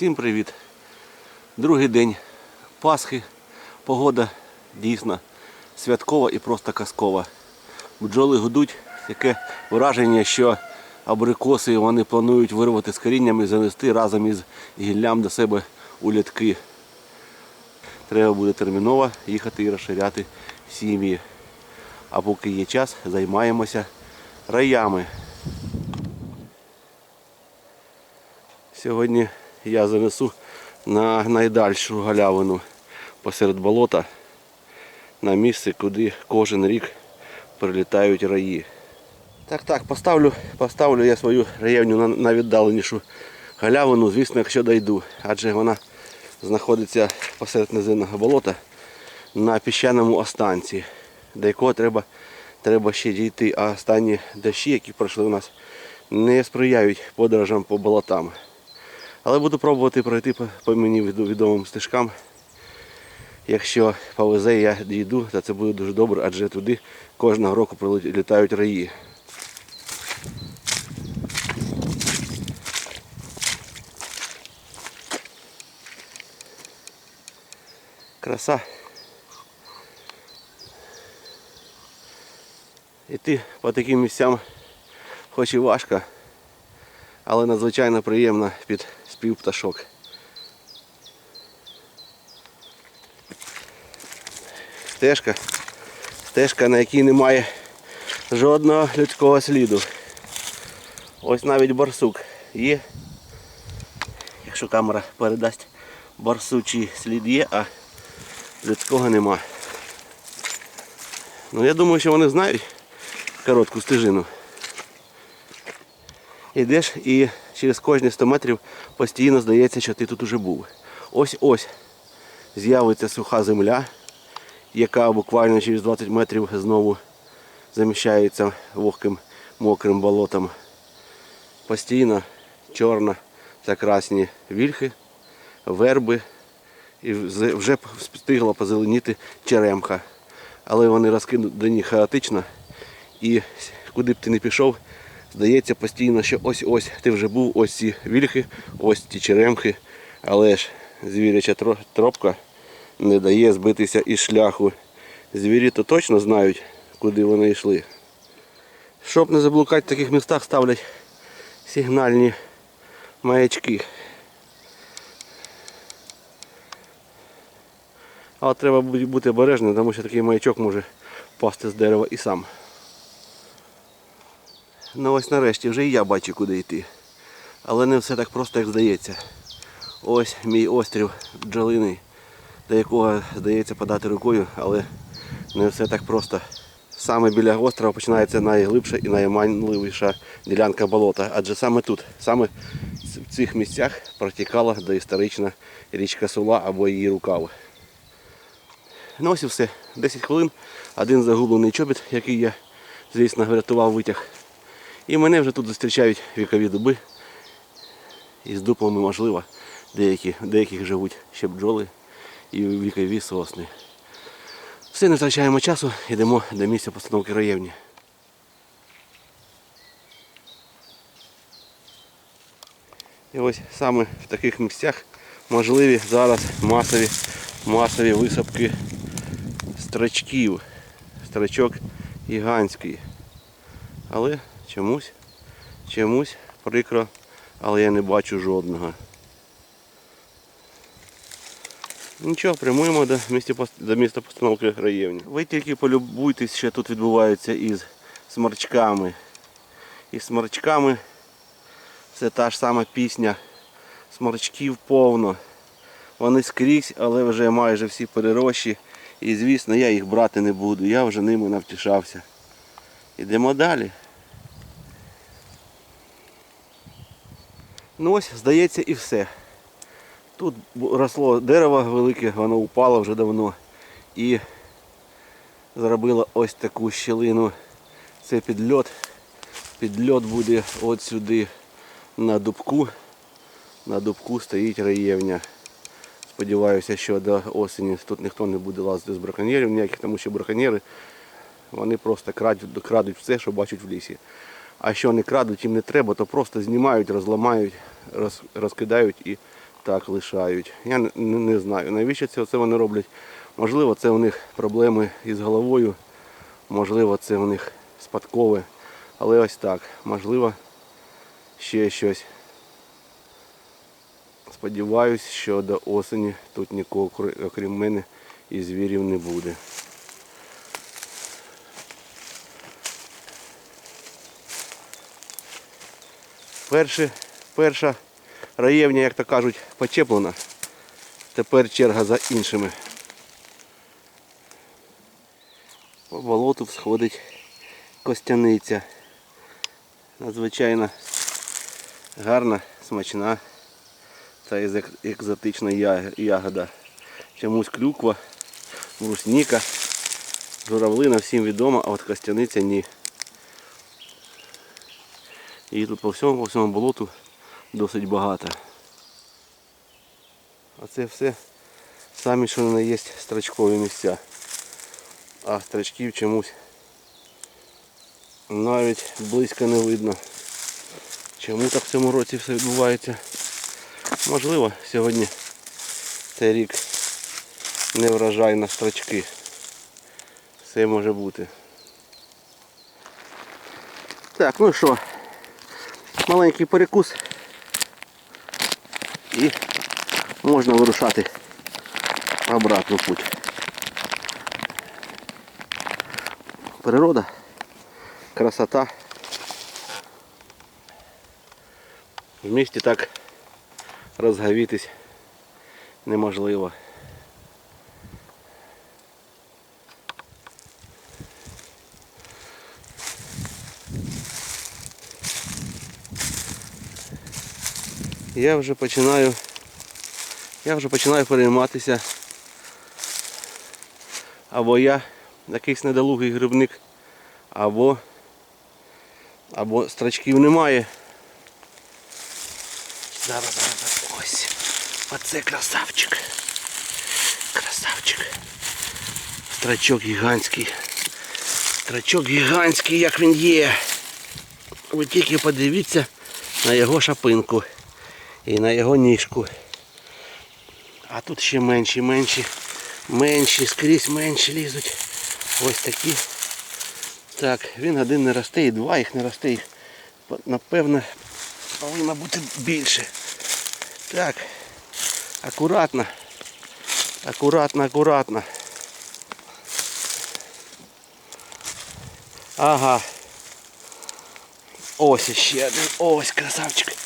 Всім привіт! Другий день Пасхи. Погода дійсно святкова і просто казкова. Бджоли гудуть, таке враження, що абрикоси вони планують вирвати з коріннями і занести разом із гіллям до себе у літки. Треба буде терміново їхати і розширяти сім'ї. А поки є час, займаємося раями. Сьогодні я занесу на найдальшу галявину посеред болота на місце, куди кожен рік прилітають раї. Так, так, поставлю, поставлю я свою раєвню на, на віддаленішу галявину, звісно, якщо дойду, адже вона знаходиться посеред низинного болота на піщаному останці, до якого треба, треба ще дійти. А останні дощі, які пройшли у нас, не сприяють подорожам по болотам. Але буду пробувати пройти по, мені відомим стежкам. Якщо повезе, я дійду, то це буде дуже добре, адже туди кожного року прилітають раї. Краса. Іти по таким місцям хоч і важко, але надзвичайно приємно під спів пташок. Стежка. Стежка, на якій немає жодного людського сліду. Ось навіть барсук є. Якщо камера передасть барсучий слід є, а людського нема. Ну я думаю, що вони знають коротку стежину. Йдеш і через кожні 100 метрів постійно здається, що ти тут уже був. Ось-ось з'явиться суха земля, яка буквально через 20 метрів знову заміщається вогким мокрим болотом. Постійно чорна та красні вільхи, верби, і вже встигла позеленіти черемха. Але вони розкинуті хаотично і куди б ти не пішов, здається постійно, що ось-ось ти вже був, ось ці вільхи, ось ці черемхи, але ж звіряча тро- тропка не дає збитися із шляху. Звірі то точно знають, куди вони йшли. Щоб не заблукати в таких містах, ставлять сигнальні маячки. Але треба бути обережним, тому що такий маячок може впасти з дерева і сам. Ну ось нарешті вже і я бачу, куди йти. Але не все так просто, як здається. Ось мій острів бджолиний, до якого здається подати рукою, але не все так просто. Саме біля острова починається найглибша і найманливіша ділянка болота. Адже саме тут, саме в цих місцях протікала доісторична річка Сула або її рукав. Ну ось і все. 10 хвилин, один загублений чобіт, який я, звісно, врятував витяг. І мене вже тут зустрічають вікові дуби. І з дупами, можливо, деякі, деяких живуть ще бджоли і вікові сосни. Все, не втрачаємо часу, йдемо до місця постановки раєвні. І ось саме в таких місцях можливі зараз масові, масові висадки строчків. Строчок гігантський. Але чомусь, чомусь прикро, але я не бачу жодного. Нічого, прямуємо до місця, до місця постановки раєвні. Ви тільки полюбуйтесь, що тут відбувається із сморчками. Із сморчками це та ж сама пісня. Сморчків повно. Вони скрізь, але вже майже всі перерощі. І звісно, я їх брати не буду. Я вже ними навтішався. Ідемо далі. Ну ось, здається, і все. Тут росло дерево велике, воно упало вже давно і зробило ось таку щілину. Це підльот. Підльот буде от сюди на дубку. На дубку стоїть раєвня. Сподіваюся, що до осені тут ніхто не буде лазити з браконьєрів ніяких, тому що браконьєри вони просто крадуть, крадуть все, що бачать в лісі. А що не крадуть, їм не треба, то просто знімають, розламають, роз, розкидають і так лишають. Я не, знаю, навіщо це, це вони роблять. Можливо, це у них проблеми із головою, можливо, це у них спадкове. Але ось так, можливо, ще щось. Сподіваюсь, що до осені тут нікого, кр- окрім мене, і звірів не буде. Перше, перша раєвня, як то кажуть, почеплена. Тепер черга за іншими. По болоту сходить костяниця. Надзвичайно гарна, смачна та екзотична ягода. Чомусь клюква, брусніка, журавлина всім відома, а от костяниця ні. І тут по всьому, по всьому болоту досить багато. А це все самі, що не є строчкові місця. А строчків чомусь навіть близько не видно. Чому так в цьому році все відбувається? Можливо, сьогодні цей рік не врожай на строчки. Все може бути. Так, ну що, маленький перекус і можна вирушати обратно путь. Природа, красота. В місті так розгавітись неможливо. Я вже починаю я вже починаю перейматися. Або я якийсь недолугий грибник, або або строчків немає. Зараз, зараз, ось. Оце красавчик. Красавчик. Строчок гігантський. Строчок гігантський, як він є. Ви тільки подивіться на його шапинку і на його ніжку. А тут ще менші, менші, менші, скрізь менші лізуть. Ось такі. Так, він один не росте і два їх не росте. Їх, напевно, повинно бути більше. Так. Акуратно. Акуратно, акуратно. Ага. Ось ще один. Ось красавчик.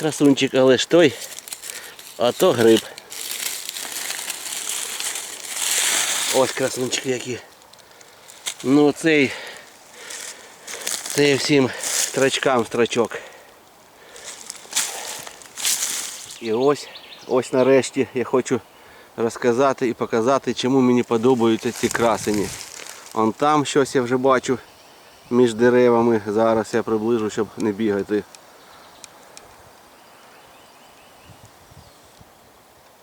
Красунчик, але ж той. А то гриб. Ось красунчики які. Ну цей. Це всім строчкам строчок. І ось, ось нарешті я хочу розказати і показати, чому мені подобаються ці красені. Он там щось я вже бачу між деревами. Зараз я приближу, щоб не бігати.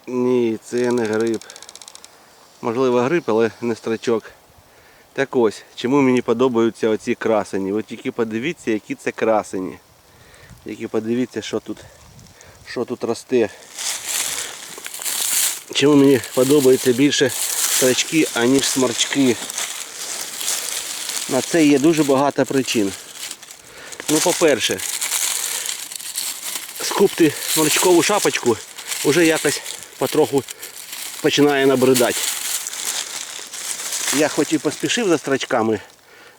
Ні, це не гриб. Можливо гриб, але не строчок. Так ось, чому мені подобаються оці красені. Ви тільки подивіться, які це красені. Тільки подивіться, що тут, що тут росте. Чому мені подобаються більше строчки, аніж сморчки. На це є дуже багато причин. Ну, по-перше, скупти сморчкову шапочку вже якось потроху починає набридати. Я хоч і поспішив за строчками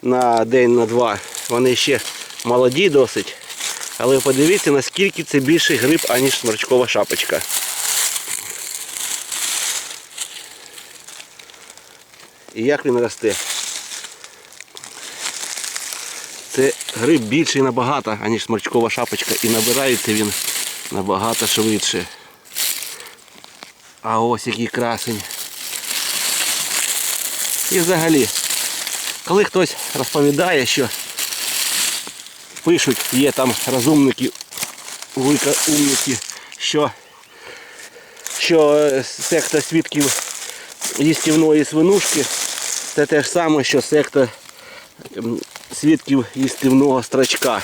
на день, на два. Вони ще молоді досить. Але подивіться, наскільки це більший гриб, аніж сморчкова шапочка. І як він росте? Це гриб більший набагато, аніж сморчкова шапочка. І набирається він набагато швидше. А ось який красень. І взагалі, коли хтось розповідає, що пишуть, є там розумники, умники, що, що е, секта свідків їстівної свинушки, це те ж саме, що секта свідків їстівного строчка.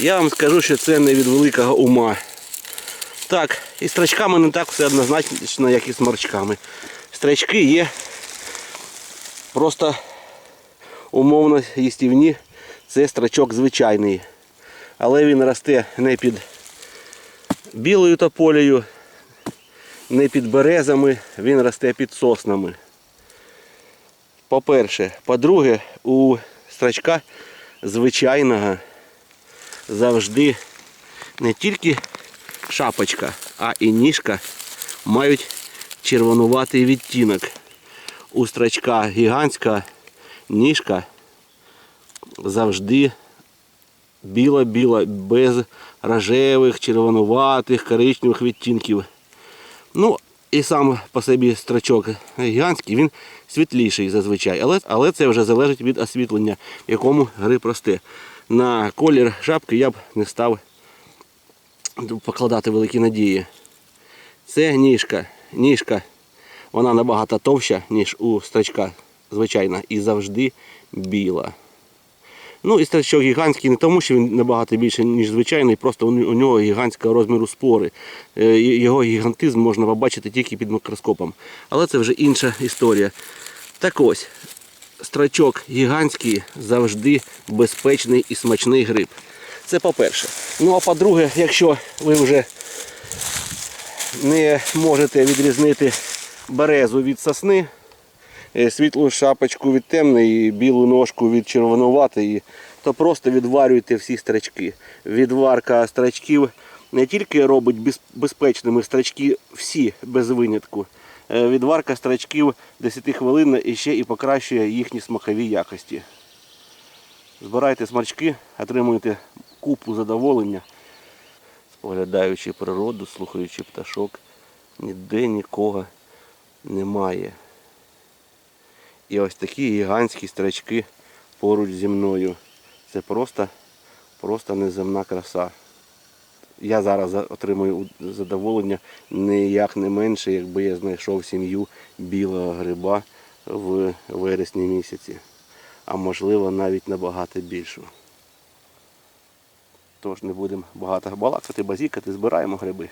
Я вам скажу, що це не від великого ума. Так, і з строчками не так все однозначно, як і з морчками. Строчки є просто умовно їстівні. Це строчок звичайний. Але він росте не під білою тополею, не під березами, він росте під соснами. По-перше. По-друге, у строчка звичайного завжди не тільки шапочка, а і ніжка мають червонуватий відтінок. У строчка гігантська ніжка завжди біла-біла, без рожевих, червонуватих, коричневих відтінків. Ну, і сам по собі строчок гігантський, він світліший зазвичай, але, але це вже залежить від освітлення, якому гриб росте. На колір шапки я б не став покладати великі надії. Це ніжка. Ніжка, вона набагато товща, ніж у строчка звичайна, і завжди біла. Ну і стрічок гігантський не тому, що він набагато більше, ніж звичайний, просто у у нього гігантського розміру спори. Е, Його гігантизм можна побачити тільки під мікроскопом. Але це вже інша історія. Так ось, страчок гігантський завжди безпечний і смачний гриб. Це по-перше. Ну а по-друге, якщо ви вже не можете відрізнити березу від сосни, е, світлу шапочку від темної, білу ножку від червонуватої, то просто відварюйте всі строчки. Відварка строчків не тільки робить безпечними строчки всі без винятку. Е, Відварка строчків 10 хвилин і ще і покращує їхні смакові якості. Збирайте смачки, отримуєте купу задоволення, споглядаючи природу, слухаючи пташок. Ніде нікого немає. І ось такі гігантські строчки поруч зі мною. Це просто, просто неземна краса. Я зараз за- отримую задоволення ніяк не менше, якби я знайшов сім'ю білого гриба в вересні місяці. А можливо навіть набагато більшу. Тож не будемо багато балакати, базікати, збираємо гриби.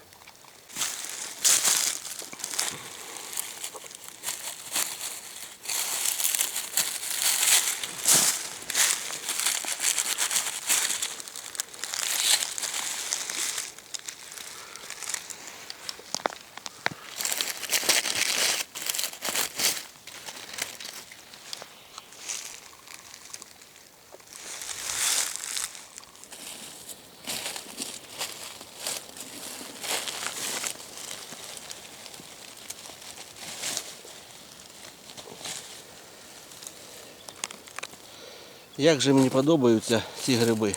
Як же мені подобаються ці гриби.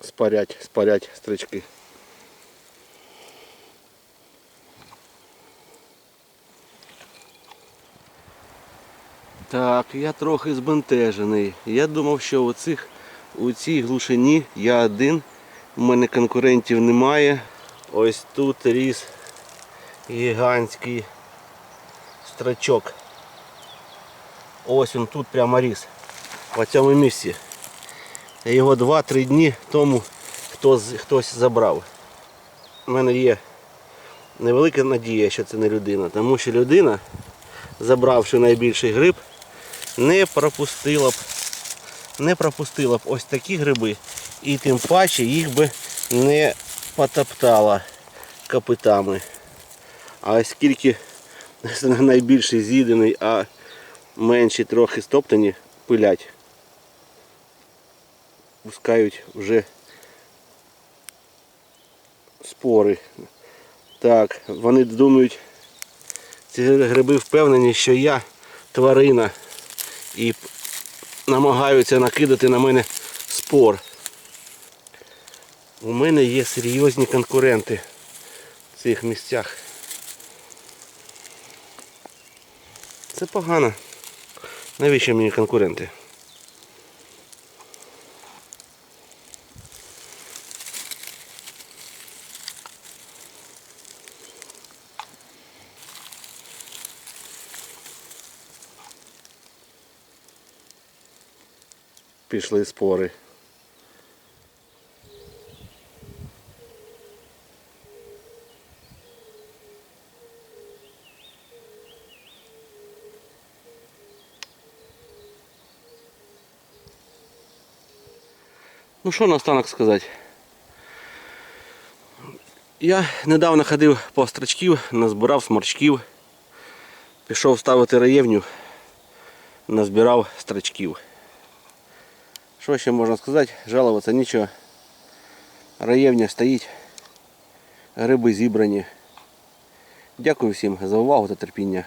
Спарять, спарять стрічки. Так, я трохи збентежений. Я думав, що у, цих, у цій глушині я один. У мене конкурентів немає. Ось тут ріс гігантський страчок. Ось він тут прямо ріс. В цьому місці. Його 2-3 дні тому хтось, хтось забрав. У мене є невелика надія, що це не людина, тому що людина, забравши найбільший гриб, не пропустила б не пропустила б ось такі гриби і тим паче їх би не потоптала копитами. А оскільки найбільший з'їдений, а менші трохи стоптані пилять, пускають вже спори. Так, вони думають, ці гриби впевнені, що я тварина і намагаються накидати на мене спор у мене є серйозні конкуренти в цих місцях. Це погано. Навіщо мені конкуренти? Пішли спори. Ну що наостанок сказати? Я недавно ходив по строчків, назбирав сморчків, пішов ставити раєвню, назбирав строчків. Що ще можна сказати? Жалуватися нічого. Раєвня стоїть, гриби зібрані. Дякую всім за увагу та терпіння.